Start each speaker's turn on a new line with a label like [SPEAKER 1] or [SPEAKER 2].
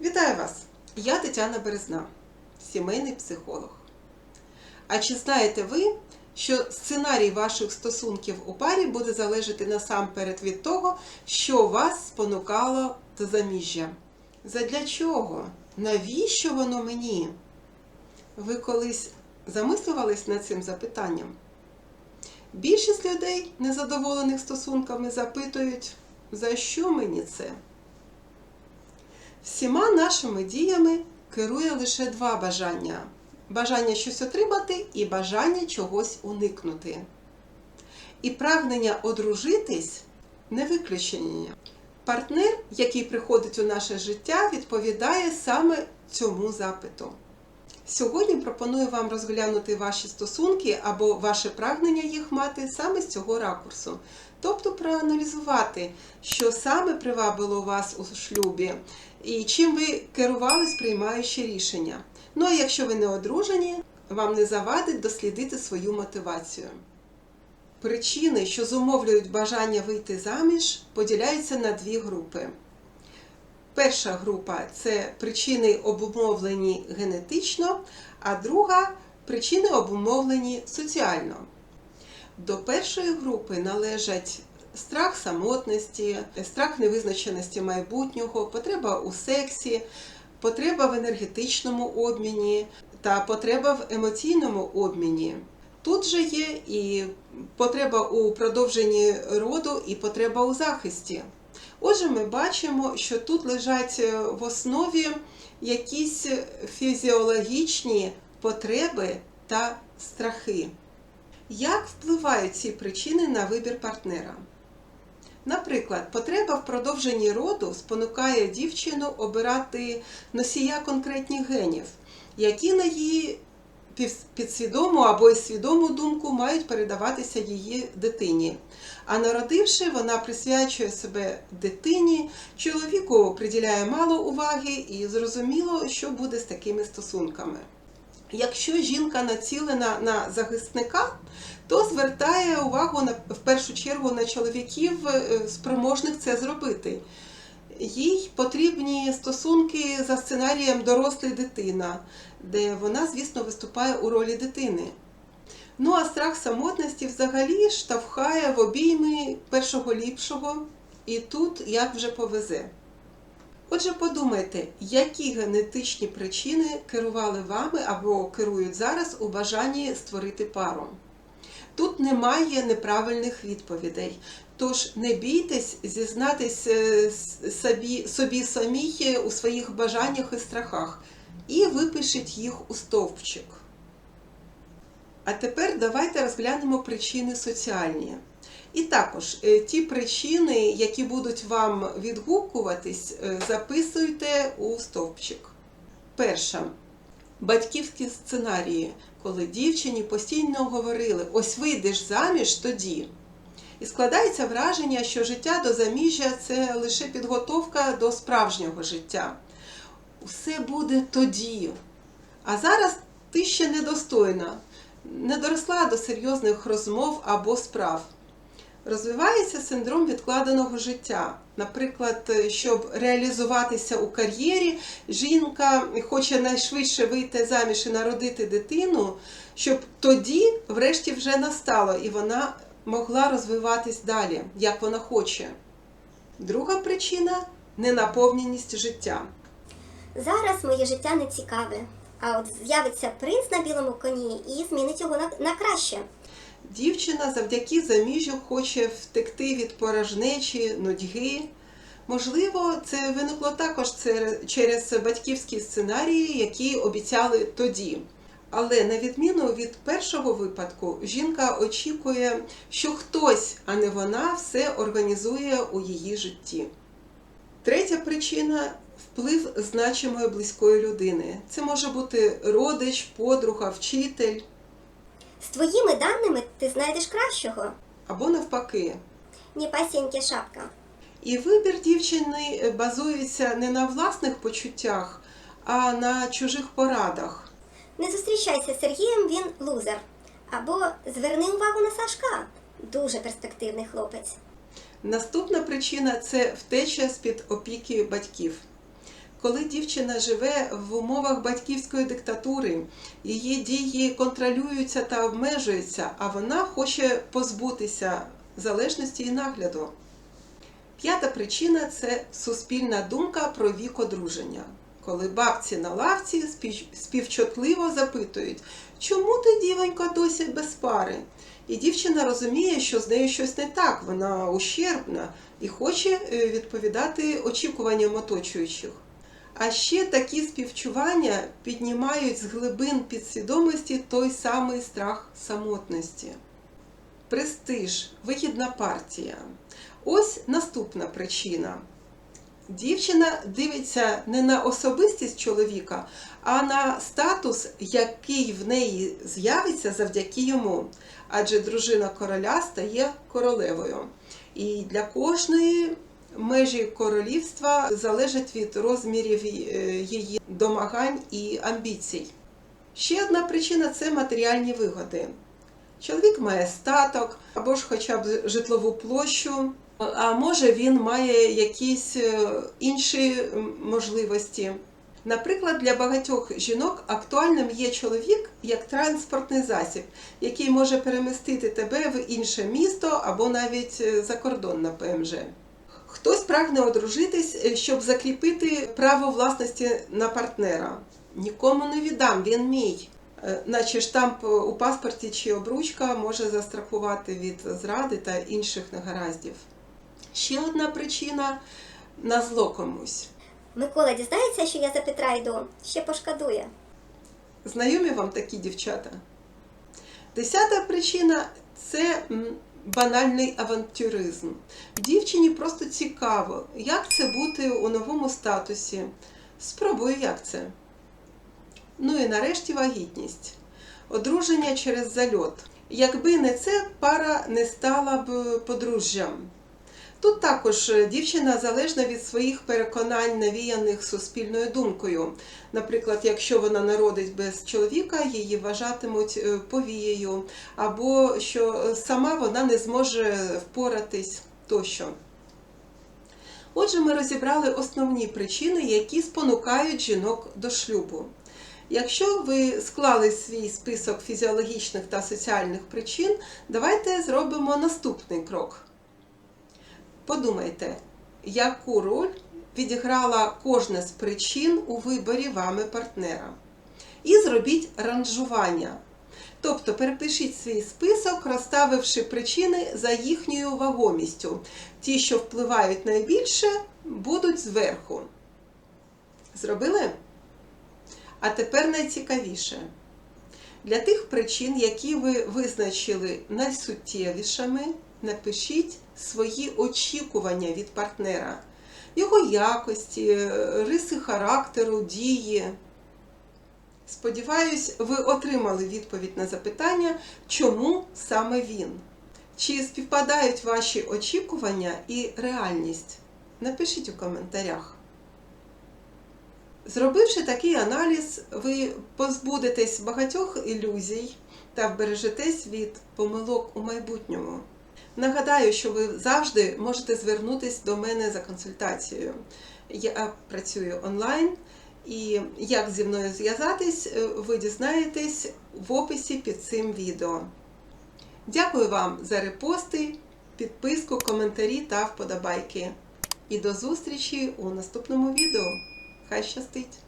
[SPEAKER 1] Вітаю вас! Я Тетяна Березна, сімейний психолог. А чи знаєте ви, що сценарій ваших стосунків у парі буде залежати насамперед від того, що вас спонукало до заміжжя? Задля чого? Навіщо воно мені? Ви колись замислювались над цим запитанням? Більшість людей, незадоволених стосунками, запитують, за що мені це? Всіма нашими діями керує лише два бажання: бажання щось отримати і бажання чогось уникнути. І прагнення одружитись не виключення. Партнер, який приходить у наше життя, відповідає саме цьому запиту. Сьогодні пропоную вам розглянути ваші стосунки або ваше прагнення їх мати саме з цього ракурсу. Тобто проаналізувати, що саме привабило вас у шлюбі, і чим ви керувались, приймаючи рішення. Ну а якщо ви не одружені, вам не завадить дослідити свою мотивацію. Причини, що зумовлюють бажання вийти заміж, поділяються на дві групи. Перша група це причини обумовлені генетично, а друга причини обумовлені соціально. До першої групи належать страх самотності, страх невизначеності майбутнього, потреба у сексі, потреба в енергетичному обміні та потреба в емоційному обміні. Тут же є і потреба у продовженні роду, і потреба у захисті. Отже, ми бачимо, що тут лежать е, в основі якісь фізіологічні потреби та страхи. Як впливають ці причини на вибір партнера? Наприклад, потреба в продовженні роду спонукає дівчину обирати носія конкретних генів, які на її підсвідому або й свідому думку мають передаватися її дитині. А народивши, вона присвячує себе дитині, чоловіку приділяє мало уваги і зрозуміло, що буде з такими стосунками. Якщо жінка націлена на захисника, то звертає увагу на, в першу чергу на чоловіків, спроможних це зробити. Їй потрібні стосунки за сценарієм дорослий дитина, де вона, звісно, виступає у ролі дитини. Ну а страх самотності взагалі штовхає в обійми першого ліпшого, і тут як вже повезе. Отже, подумайте, які генетичні причини керували вами або керують зараз у бажанні створити пару. Тут немає неправильних відповідей. Тож не бійтесь зізнатись собі, собі самі у своїх бажаннях і страхах і випишіть їх у стовпчик. А тепер давайте розглянемо причини соціальні. І також ті причини, які будуть вам відгукуватись, записуйте у стовпчик. Перша. Батьківські сценарії, коли дівчині постійно говорили: ось вийдеш заміж тоді. І складається враження, що життя до заміжжя це лише підготовка до справжнього життя. Усе буде тоді. А зараз ти ще недостойна, не доросла до серйозних розмов або справ. Розвивається синдром відкладеного життя. Наприклад, щоб реалізуватися у кар'єрі, жінка хоче найшвидше вийти заміж і народити дитину, щоб тоді, врешті, вже настало, і вона могла розвиватись далі, як вона хоче. Друга причина ненаповненість життя.
[SPEAKER 2] Зараз моє життя не цікаве. А от з'явиться принц на білому коні і змінить його на, на краще.
[SPEAKER 1] Дівчина завдяки заміжжю хоче втекти від порожнечі, нудьги. Можливо, це виникло також через батьківські сценарії, які обіцяли тоді. Але на відміну від першого випадку, жінка очікує, що хтось, а не вона, все організує у її житті. Третя причина вплив значимої близької людини. Це може бути родич, подруга, вчитель
[SPEAKER 2] З твоїми даними ти знайдеш кращого.
[SPEAKER 1] або навпаки.
[SPEAKER 2] Ні пасіньки шапка.
[SPEAKER 1] І вибір дівчини базується не на власних почуттях, а на чужих порадах.
[SPEAKER 2] Не зустрічайся з Сергієм, він лузер. Або зверни увагу на Сашка. Дуже перспективний хлопець.
[SPEAKER 1] Наступна причина це втеча з-під опіки батьків. Коли дівчина живе в умовах батьківської диктатури, її дії контролюються та обмежуються, а вона хоче позбутися залежності і нагляду. П'ята причина це суспільна думка про вік одруження. Коли бабці на лавці співчутливо запитують, чому ти, дівонька, досі без пари? І дівчина розуміє, що з нею щось не так, вона ущербна і хоче е, відповідати очікуванням оточуючих. А ще такі співчування піднімають з глибин підсвідомості той самий страх самотності. Престиж, вигідна партія. Ось наступна причина. Дівчина дивиться не на особистість чоловіка, а на статус, який в неї з'явиться завдяки йому. Адже дружина короля стає королевою. І для кожної межі королівства залежить від розмірів е, її домагань і амбіцій. Ще одна причина це матеріальні вигоди. Чоловік має статок або ж хоча б житлову площу, а може він має якісь е, інші можливості. Наприклад, для багатьох жінок актуальним є чоловік як транспортний засіб, який може перемістити тебе в інше місто або навіть е, за кордон на ПМЖ. Хтось прагне одружитись, е, щоб закріпити право власності на партнера. Нікому не віддам, він мій. Е, Наче штамп у паспорті чи обручка може застрахувати від зради та інших негараздів. Ще одна причина на зло комусь.
[SPEAKER 2] Микола дізнається, що я за Петра йду, ще пошкодує.
[SPEAKER 1] Знайомі вам такі дівчата? Десята причина це банальний авантюризм. Дівчині просто цікаво, як це бути у новому статусі. Спробую, як це. Ну і нарешті вагітність. Одруження через зальот. Якби не це, пара не стала б подружжям. Тут також е, дівчина залежна від своїх переконань, навіяних суспільною думкою. Наприклад, якщо вона народить без чоловіка, її вважатимуть е, повією, або що е, сама вона не зможе впоратись тощо. Отже, ми розібрали основні причини, які спонукають жінок до шлюбу. Якщо ви склали свій список фізіологічних та соціальних причин, давайте зробимо наступний крок. Подумайте, яку роль відіграла кожна з причин у виборі вами партнера. І зробіть ранжування. Тобто перепишіть свій список, розставивши причини за їхньою вагомістю. Ті, що впливають найбільше, будуть зверху. Зробили? А тепер найцікавіше. Для тих причин, які ви визначили найсуттєвішими, напишіть свої очікування від партнера, його якості, риси характеру, дії. Сподіваюсь, ви отримали відповідь на запитання, чому саме він. Чи співпадають ваші очікування і реальність? Напишіть у коментарях. Зробивши такий аналіз, ви позбудетесь багатьох ілюзій та вбережетесь від помилок у майбутньому. Нагадаю, що ви завжди можете звернутися до мене за консультацією. Я працюю онлайн, і як зі мною зв'язатись, е, ви дізнаєтесь в описі під цим відео. Дякую вам за репости, підписку, коментарі та вподобайки. І до зустрічі у наступному відео. Хай щастить!